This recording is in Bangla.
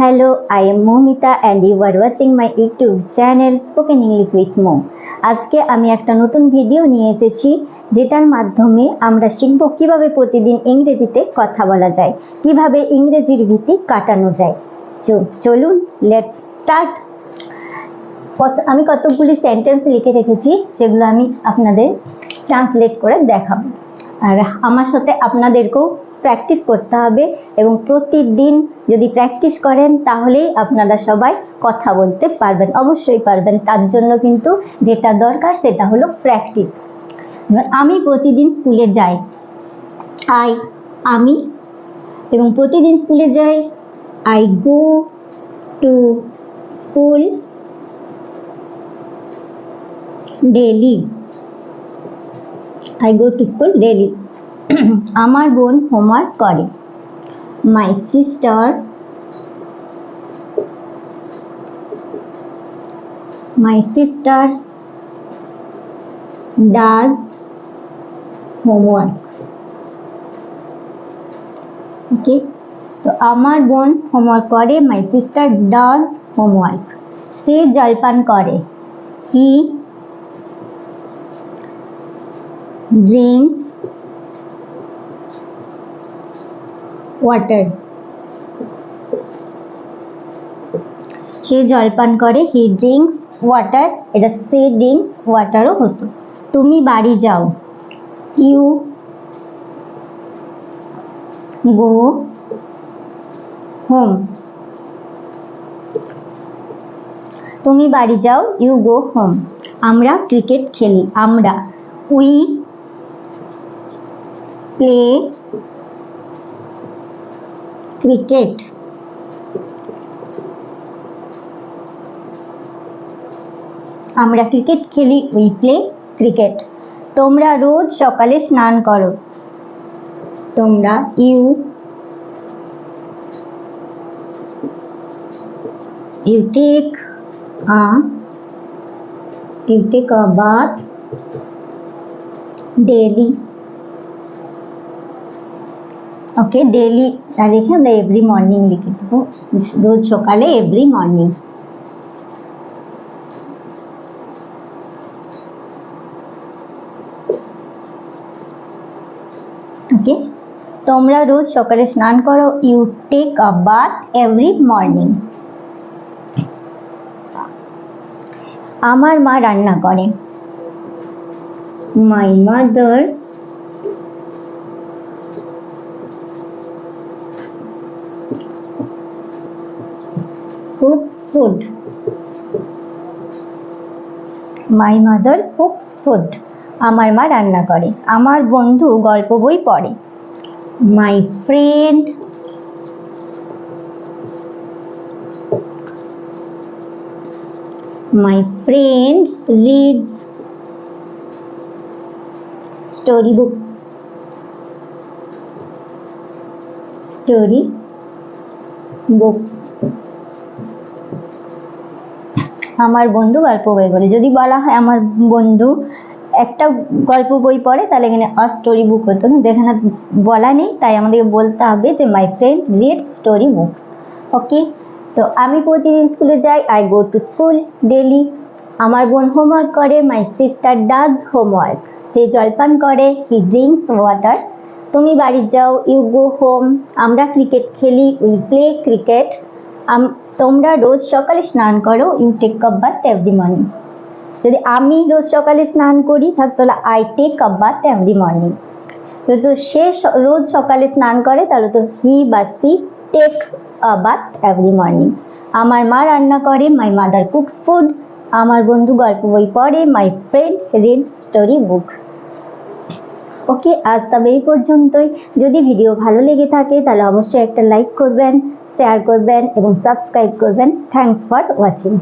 Hello, I am Momita and you are watching my YouTube channel Spoken English with Mo. আজকে আমি একটা নতুন ভিডিও নিয়ে এসেছি যেটার মাধ্যমে আমরা শিখব কীভাবে প্রতিদিন ইংরেজিতে কথা বলা যায় কীভাবে ইংরেজির ভীতি কাটানো যায়। চলুন লেটস স্টার্ট আমি কতগুলি সেন্টেন্স লিখে রেখেছি যেগুলো আমি আপনাদের ট্রান্সলেট করে দেখাবো। আর আমার সাথে আপনাদেরকেও প্র্যাকটিস করতে হবে এবং প্রতিদিন যদি প্র্যাকটিস করেন, তাহলেই আপনারা সবাই কথা বলতে পারবেন। অবশ্যই পারবেন। তার জন্য কিন্তু যেটা দরকার, সেটা হলো প্র্যাকটিস আমি প্রতিদিন স্কুলে যাই। আই, আমি। এবং প্রতিদিন স্কুলে যাই। I go to school daily I go to school daily আমার বোন হোমওয়ার্ক করে। My sister my sister does homework okay তো আমার বোন হোমওয়ার্ক করে মাই সিস্টার ডাজ হোমওয়ার্ক সে জলপান করে। হি drinks ওয়াটার সে জলপান করে হি ড্রিঙ্কস ওয়াটার এটা সে ড্রিঙ্কস ওয়াটারও হতো। তুমি বাড়ি যাও। ইউ গো হোম তুমি বাড়ি যাও ইউ গো হোম আমরা ক্রিকেট খেলি, আমরা। We play cricket. আমরা ক্রিকেট খেলি উই প্লে ক্রিকেট তোমরা রোজ সকালে স্নান করো। তোমরা you you take you take a bath daily okay daily লিখে আমরা এভরি মর্নিং লিখে দেবো। রোজ সকালে এভরি মর্নিং ওকে তোমরা রোজ সকালে স্নান করো you take a bath every morning আমার মা রান্না করে। My mother cooks food. My mother cooks food আমার মা রান্না করে। আমার বন্ধু গল্প বই পড়ে। My friend my friend reads story book story books আমার বন্ধু গল্প বই পড়ে। যদি বলা হয় আমার বন্ধু একটা গল্প বই পড়ে, তাহলে এখানে আ স্টোরি বুক হতো। কিন্তু এখানে বলা নেই, তাই আমাদেরকে বলতে হবে যে my friend read story books okay তো আমি প্রতিদিন স্কুলে যাই I go to school daily আমার বোন হোমওয়ার্ক করে মাই সিস্টার ডাজ হোমওয়ার্ক সে জলপান করে হি ড্রিঙ্কস ওয়াটার তুমি বাড়ি যাও ইউ গো হোম আমরা ক্রিকেট খেলি উই প্লে ক্রিকেট তোমরা রোজ সকালে স্নান করো you take up bath every morning যদি আমি রোজ সকালে স্নান করি, তাহলে I take up bath every morning যদি সে স- রোজ সকালে স্নান করে, তাহলে তো হি বা she takes a bath every morning আমার মা রান্না করে মাই মাদার কুকস ফুড আমার বন্ধু গল্প বই পড়ে my friend read story book okay, আজ তবে এই পর্যন্তই। যদি ভিডিও ভালো লেগে থাকে, তাহলে অবশ্যই একটা লাইক করবেন শেয়ার করবেন এবং সাবস্ক্রাইব করবেন। Thanks for watching